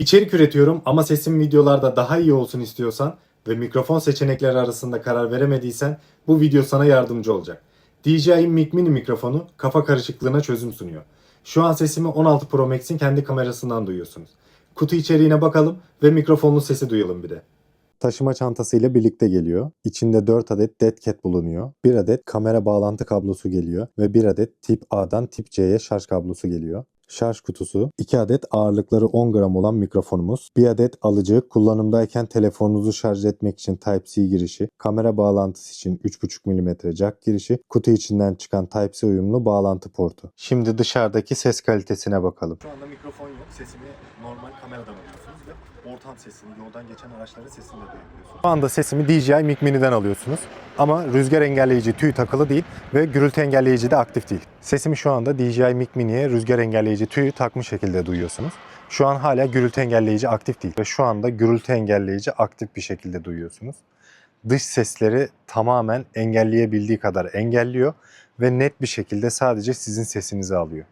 İçerik üretiyorum ama sesim videolarda daha iyi olsun istiyorsan ve mikrofon seçenekleri arasında karar veremediysen bu video sana yardımcı olacak. DJI Mic Mini mikrofonu kafa karışıklığına çözüm sunuyor. Şu an sesimi 16 Pro Max'in kendi kamerasından duyuyorsunuz. Kutu içeriğine bakalım ve mikrofonun sesi duyalım bir de. Taşıma çantasıyla birlikte geliyor. İçinde 4 adet dead cat bulunuyor. 1 adet kamera bağlantı kablosu geliyor ve 1 adet tip A'dan tip C'ye şarj kablosu geliyor. Şarj kutusu, 2 adet ağırlıkları 10 gram olan mikrofonumuz, 1 adet alıcı, kullanımdayken telefonunuzu şarj etmek için Type-C girişi, kamera bağlantısı için 3.5 mm jack girişi, kutu içinden çıkan Type-C uyumlu bağlantı portu. Şimdi dışarıdaki ses kalitesine bakalım. Şu anda mikrofon yok. Sesimi normal kameradan alıyorsunuz ve ortam sesini, yoldan geçen araçların sesini de duyabiliyorsunuz. Şu anda sesimi DJI Mic Mini'den alıyorsunuz. Ama rüzgar engelleyici tüy takılı değil ve gürültü engelleyici de aktif değil. Sesimi şu anda DJI Mic Mini'ye rüzgar engelleyici tüyü takmış şekilde duyuyorsunuz. Şu an hala gürültü engelleyici aktif değil ve şu anda gürültü engelleyici aktif bir şekilde duyuyorsunuz. Dış sesleri tamamen engelleyebildiği kadar engelliyor ve net bir şekilde sadece sizin sesinizi alıyor.